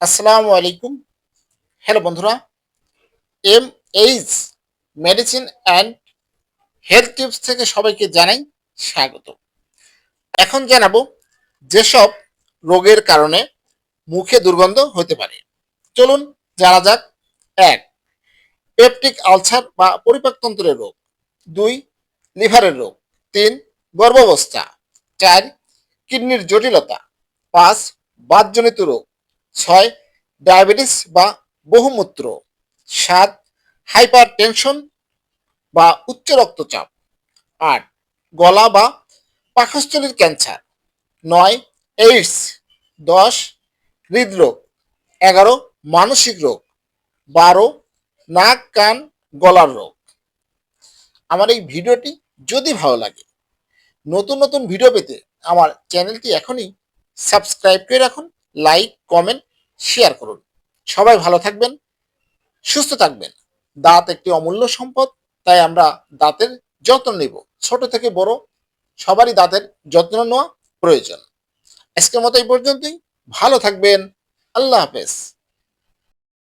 আসসালামু আলাইকুম। হ্যালো বন্ধুরা M H medicine and health tips থেকে সবাইকে জানাই স্বাগত। এখন জানাব যেসব রোগের কারণে মুখে দুর্গন্ধ হতে পারে। চলুন জানা যাক। এক, পেপটিক আলসার বা পরিপাকতন্ত্রের রোগ। দুই, লিভারের রোগ। তিন, গর্ভাবস্থা। চার, কিডনির জটিলতা। পাঁচ, বাতজনিত রোগ। ছয়, ডায়াবেটিস বা বহুমূত্র। সাত হাইপার টেনশন বা উচ্চ রক্তচাপ। আট, গলা বা পাকস্থলীর ক্যান্সার। নয়, এইডস। দশ, হৃদরোগ। এগারো, মানসিক রোগ। বারো, নাক, কান, গলার রোগ। আমার এই ভিডিওটি যদি ভালো লাগে, নতুন নতুন ভিডিও পেতে আমার চ্যানেলটি এখনই সাবস্ক্রাইব করে রাখুন। লাইক কমেন্ট শেয়ার করুন। সবাই ভালো থাকবেন, সুস্থ থাকবেন। দাঁত একটি অমূল্য সম্পদ, তাই আমরা দাঁতের যত্ন নেব। ছোট থেকে বড়, সবারই দাঁতের যত্ন নেওয়া প্রয়োজন। আজকের মতো এই পর্যন্তই। ভালো থাকবেন। আল্লাহ হাফেজ।